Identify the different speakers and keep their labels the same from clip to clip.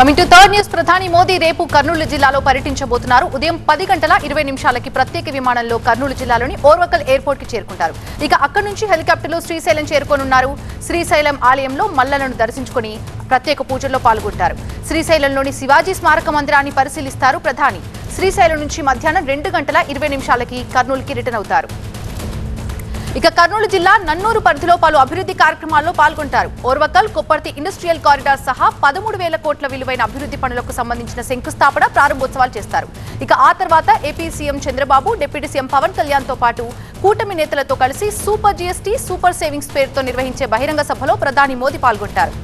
Speaker 1: Coming to third news ప్రధాని మోదీ రేపు కర్నూలు జిల్లాలో పర్యటించబోతున్నారు. ఉదయం పది గంటల ఇరవై నిమిషాలకి ప్రత్యేక విమానంలో కర్నూలు జిల్లాలోని ఓర్వకల్ ఎయిర్పోర్ట్కి చేరుకుంటారు. ఇక అక్కడి నుంచి హెలికాప్టర్లో శ్రీశైలం చేరుకోనున్నారు. శ్రీశైలం ఆలయంలో మల్లలను దర్శించుకుని ప్రత్యేక పూజల్లో పాల్గొంటారు. శ్రీశైలంలోని శివాజీ స్మారక మందిరాన్ని పరిశీలిస్తారు ప్రధాని. శ్రీశైలం నుంచి మధ్యాహ్నం రెండు గంటల ఇరవై నిమిషాలకి కర్నూలుకి రిటర్న్ అవుతారు. ఇక కర్నూలు జిల్లా నన్నూరు పరిధిలో పలు అభివృద్ధి కార్యక్రమాల్లో పాల్గొంటారు. ఓర్వకల్ కొప్పర్తి ఇండస్ట్రియల్ కారిడార్ సహా పదమూడు వేల కోట్ల విలువైన అభివృద్ధి పనులకు సంబంధించిన శంకుస్థాపన ప్రారంభోత్సవాలు చేస్తారు. ఇక ఆ తర్వాత AP CM Chandrababu deputy CM Pawan కళ్యాణ్తో పాటు కూటమి నేతలతో కలిసి సూపర్ జీఎస్టీ సూపర్ సేవింగ్స్ పేరుతో నిర్వహించే బహిరంగ సభలో ప్రధాని మోదీ పాల్గొంటారు.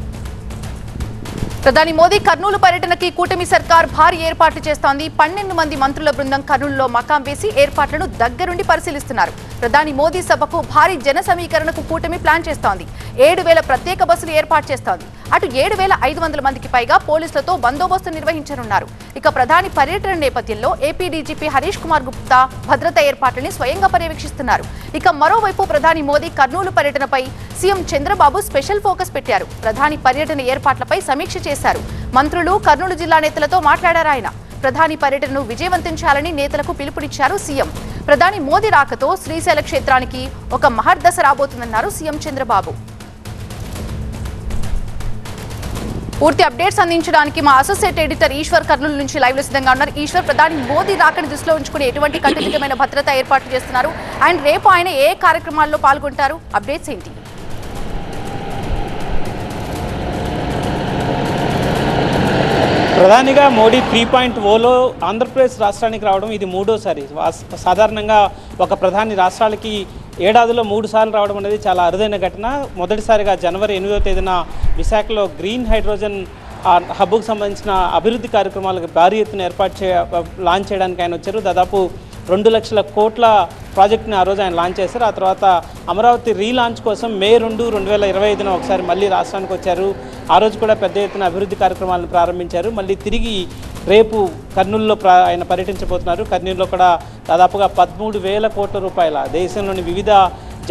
Speaker 1: ప్రధాని మోదీ కర్నూలు పర్యటనకి కూటమి సర్కార్ భారీ ఏర్పాట్లు చేస్తోంది. పన్నెండు మంది మంత్రుల బృందం కర్నూలులో మకాం వేసి ఏర్పాట్లను దగ్గరుండి పరిశీలిస్తున్నారు. ప్రధాని మోదీ సభకు భారీ జన సమీకరణకు కూటమి ప్లాన్ చేస్తోంది. ఏడు వేల ప్రత్యేక బస్సులు ఏర్పాటు చేస్తోంది. అటు ఏడు వేల ఐదు వందల మందికి పైగా పోలీసులతో బందోబస్తు నిర్వహించనున్నారు. ఇక ప్రధాని పర్యటన నేపథ్యంలో ఏపీ డీజీపీ హరీష్ కుమార్ గుప్తా భద్రతా ఏర్పాట్లని స్వయంగా పర్యవేక్షిస్తున్నారు. ఇక మరోవైపు ప్రధాని మోదీ కర్నూలు పర్యటనపై సీఎం చంద్రబాబు స్పెషల్ ఫోకస్ పెట్టారు. ప్రధాని పర్యటన ఏర్పాట్లపై సమీక్ష చేశారు. మంత్రులు కర్నూలు జిల్లా నేతలతో మాట్లాడారు ఆయన. ప్రధాని పర్యటనను విజయవంతం చేయాలని నేతలకు పిలుపునిచ్చారు సీఎం. ప్రధాని మోదీ రాకతో శ్రీశైల క్షేత్రానికి ఒక మహర్దశ రాబోతుందన్నారు సీఎం చంద్రబాబు. పూర్తి అప్డేట్స్ అందించడానికి మా అసోసియేట్ ఎడిటర్ ఈశ్వర్ కర్నూలు నుంచి లైవ్లో సిద్ధంగా ఉన్నారు. ఈశ్వర్ ప్రధాని మోదీ రాకని దృష్టిలో ఉంచుకుని ఎటువంటి కట్టుదిట్టమైన భద్రత ఏర్పాట్లు చేస్తున్నారు? అండ్ రేపు ఆయన ఏ కార్యక్రమాల్లో పాల్గొంటారు? అప్డేట్స్ ఏంటి?
Speaker 2: ప్రధానిగా మోడీ త్రీ పాయింట్ ఓలో ఆంధ్రప్రదేశ్ రాష్ట్రానికి రావడం ఇది మూడోసారి. సాధారణంగా ఒక ప్రధాని రాష్ట్రాలకి ఏడాదిలో మూడు సార్లు రావడం అనేది చాలా అరుదైన ఘటన. మొదటిసారిగా జనవరి ఎనిమిదో తేదీన విశాఖలో గ్రీన్ హైడ్రోజన్ హబ్బుకు హబ్కు సంబంధించిన అభివృద్ధి కార్యక్రమాలకు భారీ ఎత్తున ఏర్పాటు చే లాంచ్ చేయడానికి ఆయన వచ్చారు. దాదాపు రెండు లక్షల కోట్ల ప్రాజెక్ట్ని ఆ రోజు ఆయన లాంచ్ చేశారు. ఆ తర్వాత అమరావతి రీలాంచ్ కోసం మే రెండు రెండు వేల ఇరవై ఐదున ఒకసారి మళ్ళీ రాష్ట్రానికి వచ్చారు. ఆ రోజు కూడా పెద్ద ఎత్తున అభివృద్ధి కార్యక్రమాలను ప్రారంభించారు. మళ్ళీ తిరిగి రేపు కర్నూలులో ఆయన పర్యటించబోతున్నారు. కర్నూలులో కూడా దాదాపుగా పదమూడు వేల కోట్ల రూపాయల దేశంలోని వివిధ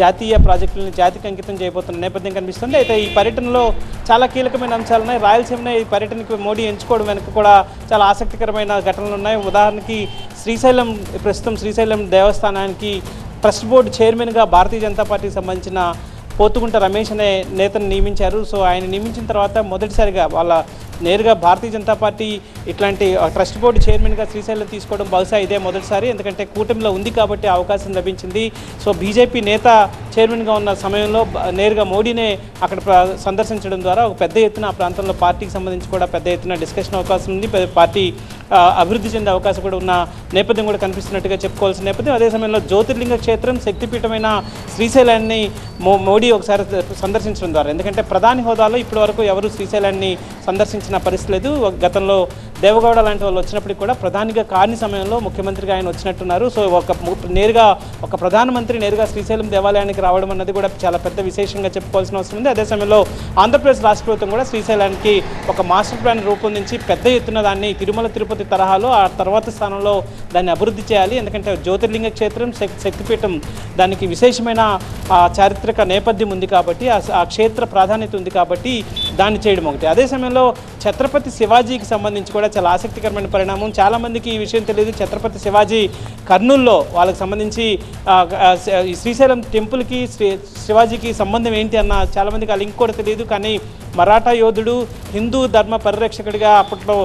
Speaker 2: జాతీయ ప్రాజెక్టులను జాతికి అంకితం చేయబోతున్న నేపథ్యం కనిపిస్తుంది. అయితే ఈ పర్యటనలో చాలా కీలకమైన అంశాలు ఉన్నాయి. రాయలసీమనే ఈ పర్యటనకి మోడీ ఎంచుకోవడం వెనుక కూడా చాలా ఆసక్తికరమైన ఘటనలు ఉన్నాయి. ఉదాహరణకి శ్రీశైలం ప్రస్తుతం శ్రీశైలం దేవస్థానానికి ట్రస్ట్ బోర్డు చైర్మన్గా భారతీయ జనతా పార్టీకి సంబంధించిన పోతుగుంట రమేష్ అనే నేతను నియమించారు. సో ఆయన నియమించిన తర్వాత మొదటిసారిగా వాళ్ళ నేరుగా భారతీయ జనతా పార్టీ ఇట్లాంటి ట్రస్ట్ బోర్డు చైర్మన్గా శ్రీశైలం తీసుకోవడం బహుశా ఇదే మొదటిసారి. ఎందుకంటే కూటమిలో ఉంది కాబట్టి అవకాశం లభించింది. సో బీజేపీ నేత చైర్మన్గా ఉన్న సమయంలో నేరుగా మోడీనే అక్కడ ప్ర- సందర్శించడం ద్వారా ఒక పెద్ద ఎత్తున ఆ ప్రాంతంలో పార్టీకి సంబంధించి కూడా పెద్ద ఎత్తున డిస్కషన్ అవకాశం ఉంది. పెద్ద పార్టీ అభివృద్ధి చెందే అవకాశం కూడా ఉన్న నేపథ్యం కూడా కనిపిస్తున్నట్టుగా చెప్పుకోవాల్సిన నేపథ్యం. అదే సమయంలో జ్యోతిర్లింగ క్షేత్రం శక్తిపీఠమైన శ్రీశైలాన్ని మో మోడీ ఒకసారి సందర్శించడం ద్వారా. ఎందుకంటే ప్రధాని హోదాలో ఇప్పటి వరకు ఎవరు శ్రీశైలాన్ని సందర్శించిన పరిస్థితి లేదు. గతంలో దేవగౌడ లాంటి వాళ్ళు వచ్చినప్పటికి కూడా ప్రధానిగా కాని సమయంలో ముఖ్యమంత్రిగా ఆయన వచ్చినట్టున్నారు. సో ఒక నేరుగా ఒక ప్రధానమంత్రి నేరుగా శ్రీశైలం దేవాలయానికి రావడం అన్నది కూడా చాలా పెద్ద విశేషంగా చెప్పుకోవాల్సిన అవసరం ఉంది. అదే సమయంలో ఆంధ్రప్రదేశ్ రాష్ట్ర ప్రభుత్వం కూడా శ్రీశైలానికి ఒక మాస్టర్ ప్లాన్ రూపొందించి పెద్ద ఎత్తున దాన్ని తిరుమల తిరుపతి తరహాలో ఆ తర్వాత స్థానంలో దాన్ని అభివృద్ధి చేయాలి. ఎందుకంటే జ్యోతిర్లింగ క్షేత్రం శక్- శక్తిపీఠం దానికి విశేషమైన చారిత్రక నేపథ్యం ఉంది కాబట్టి ఆ క్షేత్ర ప్రాధాన్యత ఉంది కాబట్టి దాన్ని చేయడం ఒకటి. అదే సమయంలో ఛత్రపతి శివాజీకి సంబంధించి కూడా చాలా ఆసక్తికరమైన పరిణామం. చాలామందికి ఈ విషయం తెలియదు. ఛత్రపతి శివాజీ కర్నూల్లో వాళ్ళకి సంబంధించి శ్రీశైలం టెంపుల్కి శ్రీ శివాజీకి సంబంధం ఏంటి అన్న చాలామందికి ఆ లింక్ కూడా తెలియదు. కానీ మరాఠా యోధుడు హిందూ ధర్మ పరిరక్షకుడిగా అప్పట్లో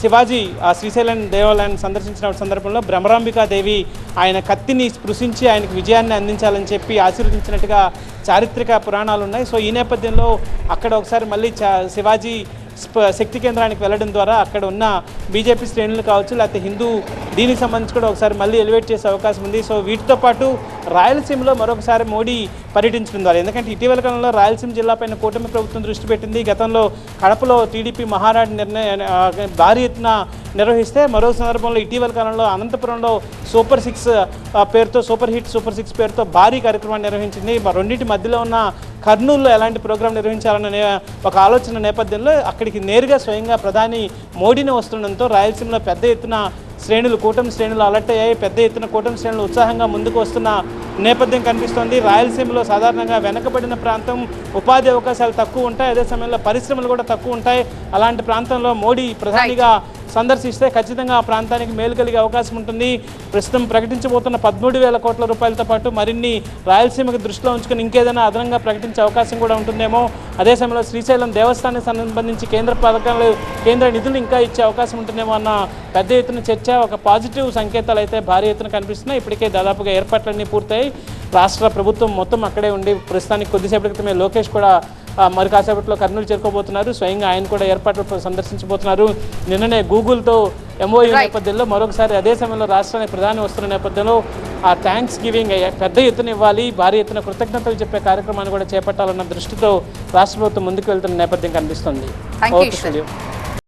Speaker 2: శివాజీ ఆ శ్రీశైలం దేవాలయాన్ని సందర్శించిన సందర్భంలో భ్రమరాంబికాదేవి ఆయన కత్తిని స్పృశించి ఆయనకు విజయాన్ని అందించాలని చెప్పి ఆశీర్వదించినట్టుగా చారిత్రక పురాణాలు ఉన్నాయి. సో ఈ నేపథ్యంలో అక్కడ ఒకసారి మళ్ళీ చా శివాజీ శక్తి కేంద్రానికి వెళ్ళడం ద్వారా అక్కడ ఉన్న బీజేపీ శ్రేణులు కావచ్చు లేకపోతే హిందూ దీనికి సంబంధించి కూడా ఒకసారి మళ్ళీ ఎలివేట్ చేసే అవకాశం ఉంది. సో వీటితో పాటు రాయలసీమలో మరొకసారి మోడీ పర్యటించడం ద్వారా ఎందుకంటే ఇటీవల కాలంలో రాయలసీమ జిల్లాపైన కూటమి ప్రభుత్వం దృష్టి పెట్టింది. గతంలో కడపలో టీడీపీ మహానాడు నిర్ణయ భారీ ఎత్తున నిర్వహిస్తే మరో సందర్భంలో ఇటీవల కాలంలో అనంతపురంలో సూపర్ సిక్స్ పేరుతో సూపర్ హిట్ సూపర్ సిక్స్ పేరుతో భారీ కార్యక్రమాన్ని నిర్వహించింది. రెండింటి మధ్యలో ఉన్న కర్నూలులో ఎలాంటి ప్రోగ్రాం నిర్వహించాలనే ఒక ఆలోచన నేపథ్యంలో అక్కడికి నేరుగా స్వయంగా ప్రధాని మోడీని వస్తుండడంతో రాయలసీమలో పెద్ద ఎత్తున శ్రేణులు కూటమి శ్రేణులు అలర్ట్ అయ్యాయి. పెద్ద ఎత్తున కూటమి శ్రేణులు ఉత్సాహంగా ముందుకు వస్తున్న నేపథ్యం కనిపిస్తోంది. రాయలసీమలో సాధారణంగా వెనకబడిన ప్రాంతం ఉపాధి అవకాశాలు తక్కువ ఉంటాయి. అదే సమయంలో పరిశ్రమలు కూడా తక్కువ ఉంటాయి. అలాంటి ప్రాంతంలో మోడీ ప్రధానిగా సందర్శిస్తే ఖచ్చితంగా ఆ ప్రాంతానికి మేలు కలిగే అవకాశం ఉంటుంది. ప్రస్తుతం ప్రకటించబోతున్న పదమూడు వేల కోట్ల రూపాయలతో పాటు మరిన్ని రాయలసీమకు దృష్టిలో ఉంచుకుని ఇంకేదైనా అదనంగా ప్రకటించే అవకాశం కూడా ఉంటుందేమో. అదే సమయంలో శ్రీశైలం దేవస్థానానికి సంబంధించి కేంద్ర పథకాలు కేంద్ర నిధులు ఇంకా ఇచ్చే అవకాశం ఉంటుందేమో అన్న పెద్ద ఎత్తున చర్చ ఒక పాజిటివ్ సంకేతాలు అయితే భారీ ఎత్తున కనిపిస్తున్నాయి. ఇప్పటికే దాదాపుగా ఏర్పాట్లన్నీ పూర్తయి రాష్ట్ర ప్రభుత్వం మొత్తం అక్కడే ఉండి ప్రస్తుతానికి కొద్దిసేపటి క్రితమే లోకేష్ కూడా మరి కాసేపట్లో కర్నూలు చేరుకోబోతున్నారు. స్వయంగా ఆయన కూడా ఏర్పాట్లు సందర్శించబోతున్నారు. నిన్ననే గూగుల్తో ఎంఓయూ. నేపథ్యంలో మరొకసారి అదే సమయంలో రాష్ట్రానికి ప్రధాని వస్తున్న నేపథ్యంలో ఆ థ్యాంక్స్ గివింగ్ పెద్ద ఎత్తున ఇవ్వాలి భారీ ఎత్తున కృతజ్ఞతలు చెప్పే కార్యక్రమాన్ని కూడా చేపట్టాలన్న దృష్టితో రాష్ట్ర ప్రభుత్వం ముందుకు వెళ్తున్న నేపథ్యం కనిపిస్తుంది.